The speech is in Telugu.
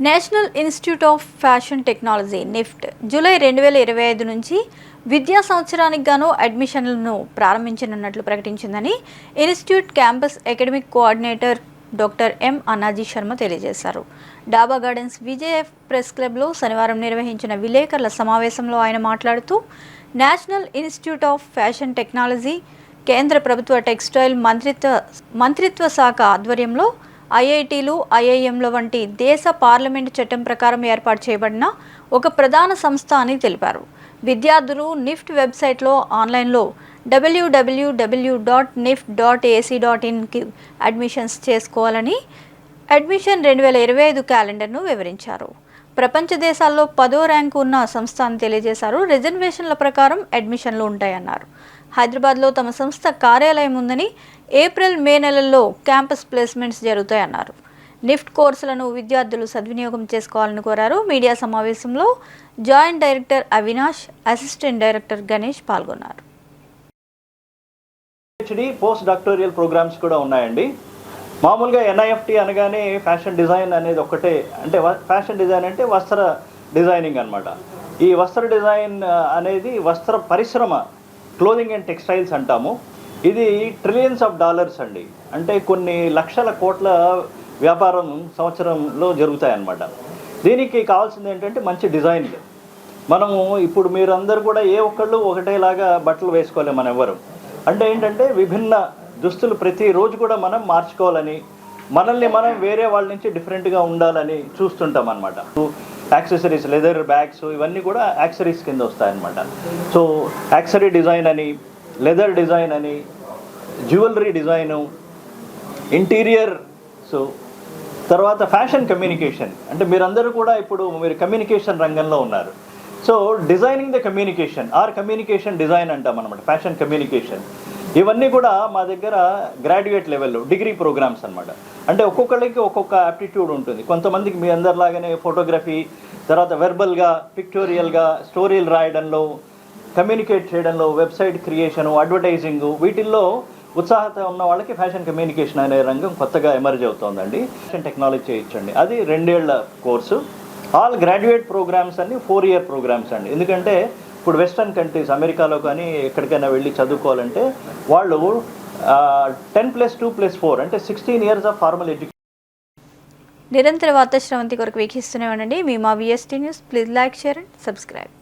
National institute of fashion technology NIFT July రెండు వేల ఇరవై ఐదు నుంచి విద్యా సంవత్సరానికి గాను అడ్మిషన్లను ప్రారంభించనున్నట్లు ప్రకటించిందని institute campus academic coordinator doctor M Annaji Sharma తెలియజేశారు. డాబా గార్డెన్స్ విజయ ప్రెస్ క్లబ్లో శనివారం నిర్వహించిన విలేకరుల సమావేశంలో ఆయన మాట్లాడుతూ national institute of fashion technology కేంద్ర ప్రభుత్వ టెక్స్టైల్ మంత్రిత్వ మంత్రిత్వ శాఖ ఆధ్వర్యంలో ఐఐటీలు ఐఐఎంల వంటి దేశ పార్లమెంటు చట్టం ప్రకారం ఏర్పాటు చేయబడిన ఒక ప్రధాన సంస్థ అని తెలిపారు. విద్యార్థులు నిఫ్ట్ వెబ్సైట్లో ఆన్లైన్లో డబ్ల్యూడబ్ల్యూడబ్ల్యూ dot NIFT dot ac dot ఇన్కి admissions చేసుకోవాలని అడ్మిషన్ రెండు వేల ఇరవై ఐదు క్యాలెండర్ను వివరించారు. ప్రపంచ దేశాల్లో పదో ర్యాంకు ఉన్న సంస్థ అని తెలియజేశారు. రిజర్వేషన్ల ప్రకారం అడ్మిషన్లు ఉంటాయన్నారు. హైదరాబాద్లో తమ సంస్థ కార్యాలయం ఉందని ఏప్రిల్ మే నెలల్లో క్యాంపస్ ప్లేస్మెంట్స్ జరుగుతాయన్నారు. నిఫ్ట్ కోర్సులను విద్యార్థులు సద్వినియోగం చేసుకోవాలని కోరారు. మీడియా సమావేశంలో joint director Avinash assistant director Ganesh పాల్గొన్నారు. పోస్ట్ డాక్టోరియల్ ప్రోగ్రామ్స్ కూడా ఉన్నాయండి. మామూలుగా ఎన్ఐఎఫ్టి అనగానే ఫ్యాషన్ డిజైన్ అనేది ఒకటే అంటే ఫ్యాషన్ డిజైన్ అంటే వస్త్ర డిజైనింగ్ అన్నమాట. ఈ వస్త్ర డిజైన్ అనేది వస్త్ర పరిశ్రమ క్లోదింగ్ అండ్ టెక్స్టైల్స్ అంటాము. ఇది ట్రిలియన్స్ ఆఫ్ డాలర్స్ అండి. అంటే కొన్ని లక్షల కోట్ల వ్యాపారం సంవత్సరంలో జరుగుతాయన్నమాట. దీనికి కావాల్సింది ఏంటంటే మంచి డిజైన్లు. మనము ఇప్పుడు మీరందరూ కూడా ఏ ఒక్కళ్ళు ఒకటేలాగా బట్టలు వేసుకోలేము మనం ఎవరు. అంటే ఏంటంటే విభిన్న దుస్తులు ప్రతిరోజు కూడా మనం మార్చుకోవాలని మనల్ని మనం వేరే వాళ్ళ నుంచి డిఫరెంట్గా ఉండాలని చూస్తుంటాం అనమాట యాక్సెసరీస్ లెదర్ బ్యాగ్స్ ఇవన్నీ కూడా యాక్సరీస్ కింద వస్తాయన్నమాట. సో యాక్సరీ డిజైన్ అని లెదర్ డిజైన్ అని జ్యువెలరీ డిజైను ఇంటీరియర్ సో తర్వాత ఫ్యాషన్ కమ్యూనికేషన్ అంటే మీరందరూ కూడా ఇప్పుడు మీరు కమ్యూనికేషన్ రంగంలో ఉన్నారు. So designing the communication or communication design అంటాం అనమాట ఫ్యాషన్ కమ్యూనికేషన్ ఇవన్నీ కూడా మా దగ్గర గ్రాడ్యుయేట్ లెవెల్లో డిగ్రీ ప్రోగ్రామ్స్ అన్నమాట. అంటే ఒక్కొక్కళ్ళకి ఒక్కొక్క యాప్టిట్యూడ్ ఉంటుంది. కొంతమందికి మీ అందరిలాగానే ఫోటోగ్రఫీ తర్వాత వెర్బల్గా పిక్టోరియల్గా స్టోరీలు రాయడంలో కమ్యూనికేట్ చేయడంలో వెబ్సైట్ క్రియేషను అడ్వర్టైజింగ్ వీటిల్లో ఉత్సాహత ఉన్న వాళ్ళకి ఫ్యాషన్ కమ్యూనికేషన్ అనే రంగం కొత్తగా ఎమర్జ్ అవుతోందండి. ఫ్యాషన్ టెక్నాలజీ చేయొచ్చండి అది రెండేళ్ళ కోర్సు. ఆల్ గ్రాడ్యుయేట్ ప్రోగ్రామ్స్ అన్ని ఫోర్ ఇయర్ ప్రోగ్రామ్స్ అండి. ఎందుకంటే ఇప్పుడు వెస్టర్న్ కంట్రీస్ అమెరికాలో కానీ ఎక్కడికైనా వెళ్ళి చదువుకోవాలంటే వాళ్ళు ten plus two plus four అంటే sixteen years of formal education నిరంతర వార్తా శ్రవంతి కొరకు వీక్షిస్తూనే ఉండండి. మీ మా VST news please like share and subscribe